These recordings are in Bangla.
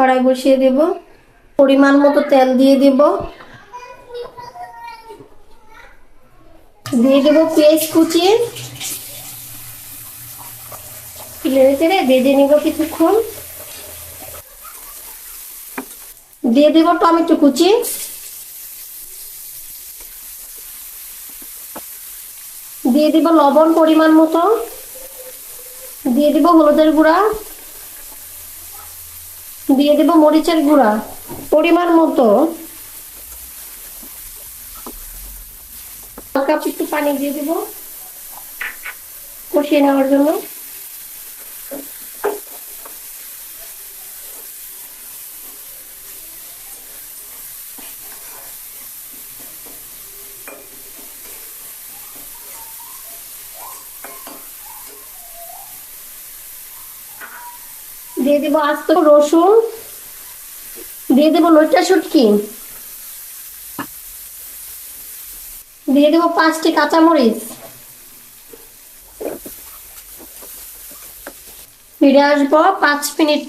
কড়াই বসিয়ে দেব, পরিমাণ মতো তেল দিয়ে দেব। দিয়ে দেব পেঁয়াজ কুচি। নেড়ে চেড়ে ভেজে নিব কিছুক্ষণ। দিয়ে দেব টমেটো কুচি। দিয়ে দিব লবণ পরিমাণ মতো। দিয়ে দিব হলুদের গুঁড়া। দিয়ে দেব মরিচের গুঁড়া পরিমাণ মতো। কাপ একটু পানি দিয়ে দেব। কষিয়ে নেওয়ার জন্য। দিয়ে দেবো আস্ত রসুন। দিয়ে দেবো লইটা শুটকি। দিয়ে দেবো পাঁচটি কাঁচামরিচ। ফিরে আসব পাঁচ মিনিট।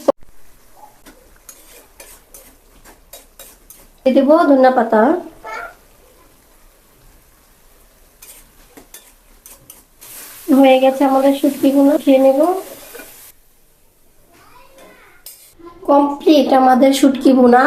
দিয়ে দেবো ধনিয়া পাতা। হয়ে গেছে আমাদের শুটকিগুলো, খেয়ে নেব। কমপ্লিট আমাদের শুটকি বোনা।